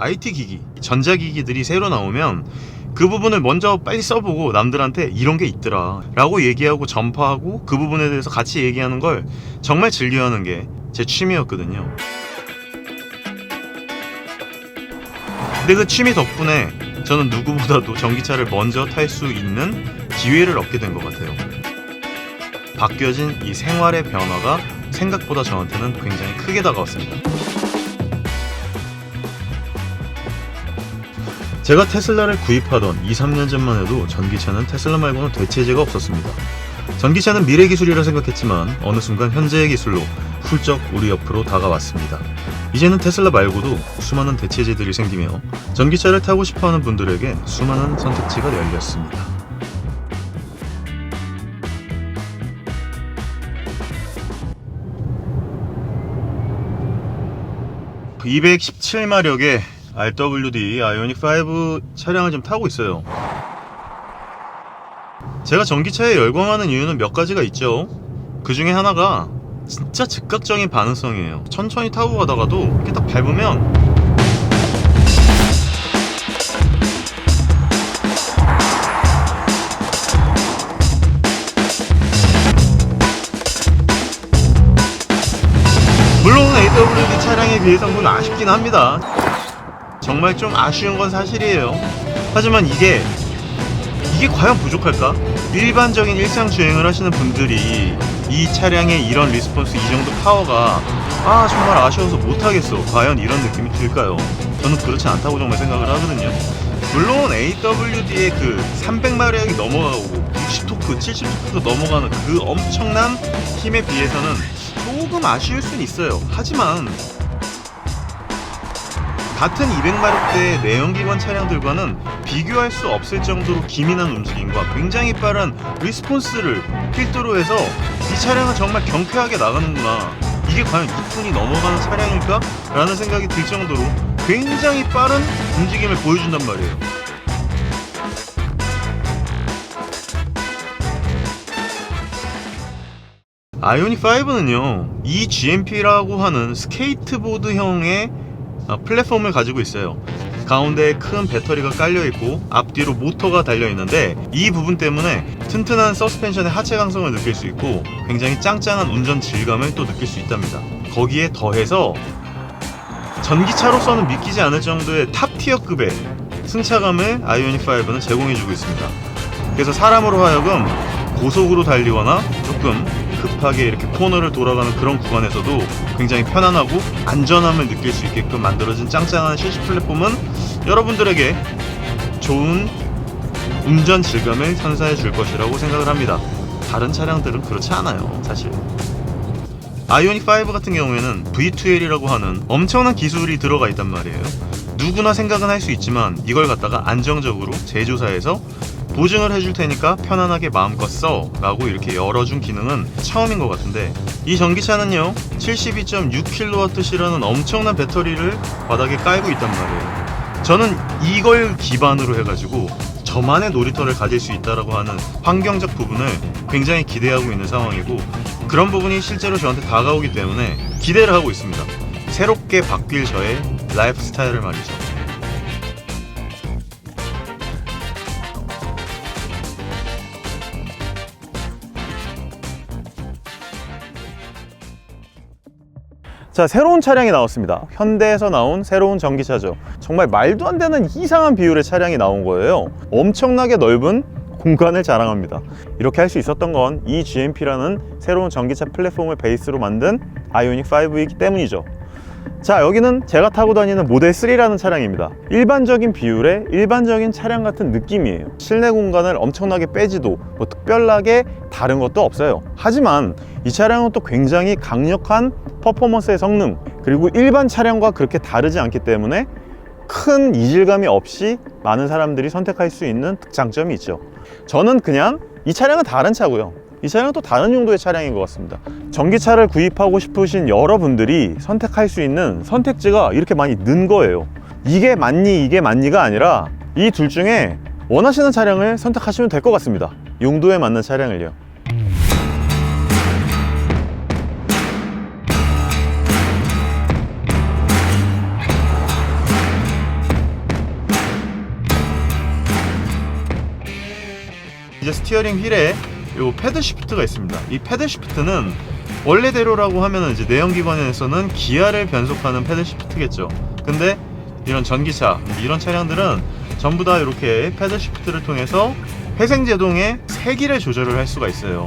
IT 기기, 전자 기기들이 새로 나오면 그 부분을 먼저 빨리 써보고 남들한테 이런 게 있더라 라고 얘기하고 전파하고 그 부분에 대해서 같이 얘기하는 걸 정말 즐겨하는 게 제 취미였거든요. 근데 그 취미 덕분에 저는 누구보다도 전기차를 먼저 탈 수 있는 기회를 얻게 된 것 같아요. 바뀌어진 이 생활의 변화가 생각보다 저한테는 굉장히 크게 다가왔습니다. 제가 테슬라를 구입하던 2, 3년 전만 해도 전기차는 테슬라 말고는 대체제가 없었습니다. 전기차는 미래 기술이라 생각했지만 어느 순간 현재의 기술로 훌쩍 우리 옆으로 다가왔습니다. 이제는 테슬라 말고도 수많은 대체제들이 생기며 전기차를 타고 싶어하는 분들에게 수많은 선택지가 열렸습니다. 217마력의 RWD 아이오닉 5 차량을 좀 타고 있어요. 제가 전기차에 열광하는 이유는 몇 가지가 있죠. 그 중에 하나가 진짜 즉각적인 반응성이에요. 천천히 타고 가다가도 이렇게 딱 밟으면 물론 AWD 차량에 비해서는 좀 아쉽긴 합니다. 정말 좀 아쉬운 건 사실이에요. 하지만 이게 이게 과연 부족할까? 일반적인 일상 주행을 하시는 분들이 이 차량의 이런 리스폰스 이 정도 파워가 아 정말 아쉬워서 못하겠어 과연 이런 느낌이 들까요? 저는 그렇지 않다고 정말 생각을 하거든요 물론 AWD의 그 300마력이 넘어가고 60토크, 70토크도 넘어가는 그 엄청난 힘에 비해서는 조금 아쉬울 순 있어요 하지만 같은 200마력대 내연기관 차량들과는 비교할 수 없을 정도로 기민한 움직임과 굉장히 빠른 리스폰스를 필두로 해서 이 차량은 정말 경쾌하게 나가는구나. 이게 과연 2톤이 넘어가는 차량일까? 라는 생각이 들 정도로 굉장히 빠른 움직임을 보여준단 말이에요. 아이오닉 5는요, 이 GMP라고 하는 스케이트보드형의 어, 플랫폼을 가지고 있어요. 가운데에 큰 배터리가 깔려 있고 앞뒤로 모터가 달려 있는데 이 부분 때문에 튼튼한 서스펜션의 하체 강성을 느낄 수 있고 굉장히 짱짱한 운전 질감을 또 느낄 수 있답니다. 거기에 더해서 전기차로서는 믿기지 않을 정도의 탑 티어급의 승차감을 아이오닉 5는 제공해주고 있습니다. 그래서 사람으로 하여금 고속으로 달리거나 조금 급하게 이렇게 코너를 돌아가는 그런 구간에서도 굉장히 편안하고 안전함을 느낄 수 있게끔 만들어진 짱짱한 CC 플랫폼은 여러분들에게 좋은 운전 질감을 선사해 줄 것이라고 생각을 합니다. 다른 차량들은 그렇지 않아요, 사실. 아이오닉 5 같은 경우에는 V2L이라고 하는 엄청난 기술이 들어가 있단 말이에요. 누구나 생각은 할 수 있지만 이걸 갖다가 안정적으로 제조사에서 보증을 해줄 테니까 편안하게 마음껏 써 라고 이렇게 열어준 기능은 처음인 것 같은데 이 전기차는요 72.6kWh라는 엄청난 배터리를 바닥에 깔고 있단 말이에요. 저는 이걸 기반으로 해가지고 저만의 놀이터를 가질 수 있다라고 하는 환경적 부분을 굉장히 기대하고 있는 상황이고 그런 부분이 실제로 저한테 다가오기 때문에 기대를 하고 있습니다. 새롭게 바뀔 저의 라이프 스타일을 말이죠 자, 새로운 차량이 나왔습니다. 현대에서 나온 새로운 전기차죠. 정말 말도 안 되는 이상한 비율의 차량이 나온 거예요. 엄청나게 넓은 공간을 자랑합니다. 이렇게 할 수 있었던 건 이 GMP라는 새로운 전기차 플랫폼을 베이스로 만든 아이오닉 5이기 때문이죠. 자, 여기는 제가 타고 다니는 모델 3라는 차량입니다. 일반적인 비율의 일반적인 차량 같은 느낌이에요. 실내 공간을 엄청나게 빼지도 뭐 특별하게 다른 것도 없어요. 하지만 이 차량은 또 굉장히 강력한 퍼포먼스의 성능 그리고 일반 차량과 그렇게 다르지 않기 때문에 큰 이질감이 없이 많은 사람들이 선택할 수 있는 장점이 있죠. 저는 그냥 이 차량은 다른 차고요. 이 차량은 또 다른 용도의 차량인 것 같습니다. 전기차를 구입하고 싶으신 여러분들이 선택할 수 있는 선택지가 이렇게 많이 는 거예요. 이게 맞니 이게 맞니가 아니라 이 둘 중에 원하시는 차량을 선택하시면 될 것 같습니다. 용도에 맞는 차량을요. 이제 스티어링 휠에 요 패드 시프트가 있습니다. 이 패드 시프트는 원래대로라고 하면 이제 내연기관에서는 기아를 변속하는 패드 시프트겠죠. 근데 이런 전기차 이런 차량들은 전부 다 이렇게 패드 시프트를 통해서 회생 제동의 세기를 조절을 할 수가 있어요.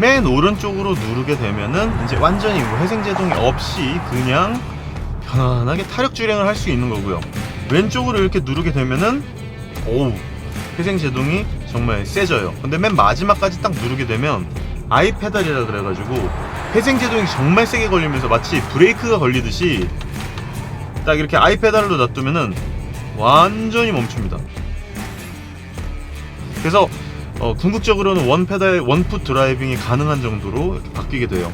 맨 오른쪽으로 누르게 되면은 이제 완전히 뭐 회생 제동이 없이 그냥 편안하게 타력 주행을 할 수 있는 거고요. 왼쪽으로 이렇게 누르게 되면은 오우 회생 제동이 정말 세져요. 근데 맨 마지막까지 딱 누르게 되면 아이 페달이라 그래가지고 회생 제동이 정말 세게 걸리면서 마치 브레이크가 걸리듯이 딱 이렇게 아이 페달로 놔두면은 완전히 멈춥니다. 그래서 어, 궁극적으로는 원 페달 원풋 드라이빙이 가능한 정도로 바뀌게 돼요.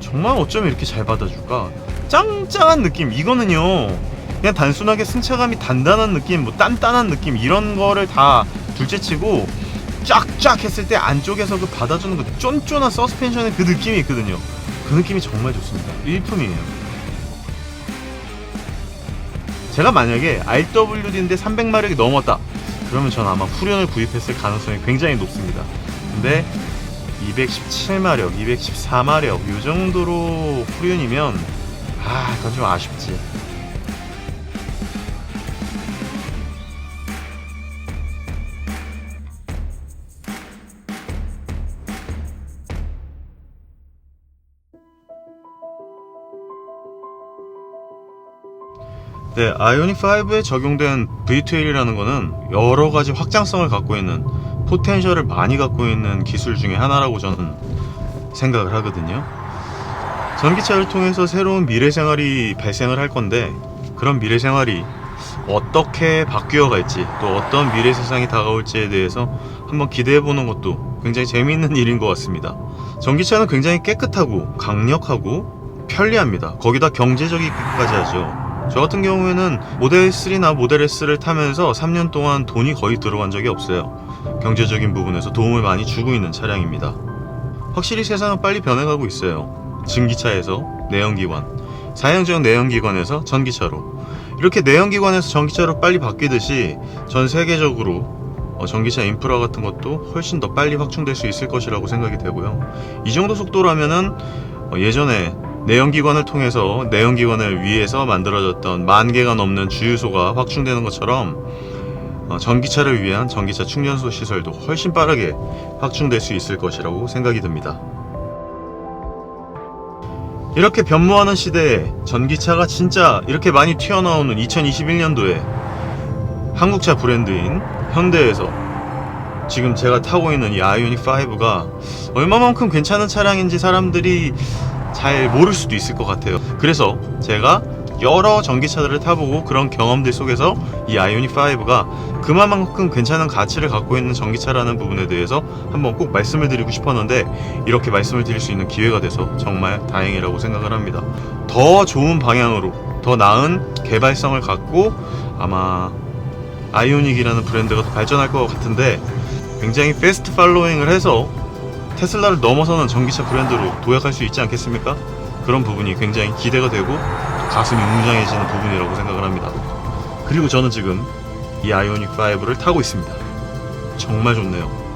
정말 어쩌면 이렇게 잘 받아줄까? 짱짱한 느낌 이거는요 그냥 단순하게 승차감이 단단한 느낌 뭐 단단한 느낌 이런 거를 다 둘째치고 쫙쫙 했을 때 안쪽에서 그 받아주는 그 쫀쫀한 서스펜션의 그 느낌이 있거든요. 그 느낌이 정말 좋습니다. 일품이에요. 제가 만약에 RWD인데 300마력이 넘었다. 그러면 전 아마 후륜을 구입했을 가능성이 굉장히 높습니다. 근데 217마력, 214마력 이 정도로 후륜이면 아, 그건 좀 아쉽지. 네, 아이오닉 5에 적용된 V2L이라는 거는 여러 가지 확장성을 갖고 있는 포텐셜을 많이 갖고 있는 기술 중에 하나라고 저는 생각을 하거든요. 전기차를 통해서 새로운 미래 생활이 발생을 할 건데 그런 미래 생활이 어떻게 바뀌어 갈지 또 어떤 미래 세상이 다가올지에 대해서 한번 기대해 보는 것도 굉장히 재미있는 일인 것 같습니다. 전기차는 굉장히 깨끗하고 강력하고 편리합니다. 거기다 경제적이기까지 하죠. 저 같은 경우에는 모델 3나 모델 S를 타면서 3년 동안 돈이 거의 들어간 적이 없어요. 경제적인 부분에서 도움을 많이 주고 있는 차량입니다. 확실히 세상은 빨리 변해가고 있어요. 증기차에서 내연기관, 사형적 내연기관에서 전기차로 이렇게 내연기관에서 전기차로 빨리 바뀌듯이 전 세계적으로 어, 전기차 인프라 같은 것도 훨씬 더 빨리 확충될 수 있을 것이라고 생각이 되고요. 이 정도 속도라면은 어, 예전에 내연기관을 통해서 내연기관을 위해서 만들어졌던 만 개가 넘는 주유소가 확충되는 것처럼 어, 전기차를 위한 전기차 충전소 시설도 훨씬 빠르게 확충될 수 있을 것이라고 생각이 듭니다. 이렇게 변모하는 시대에 전기차가 진짜 이렇게 많이 튀어나오는 2021년도에 한국차 브랜드인 현대에서 지금 제가 타고 있는 이 아이오닉 5가 얼마만큼 괜찮은 차량인지 사람들이 잘 모를 수도 있을 것 같아요. 그래서 제가 여러 전기차들을 타보고 그런 경험들 속에서 이 아이오닉 5가 그만큼 괜찮은 가치를 갖고 있는 전기차라는 부분에 대해서 한번 꼭 말씀을 드리고 싶었는데 이렇게 말씀을 드릴 수 있는 기회가 돼서 정말 다행이라고 생각을 합니다. 더 좋은 방향으로 더 나은 개발성을 갖고 아마 아이오닉이라는 브랜드가 더 발전할 것 같은데 굉장히 패스트 팔로잉을 해서 테슬라를 넘어서는 전기차 브랜드로 도약할 수 있지 않겠습니까? 그런 부분이 굉장히 기대가 되고 가슴이 웅장해지는 부분이라고 생각을 합니다. 그리고 저는 지금 이 아이오닉 5를 타고 있습니다. 정말 좋네요.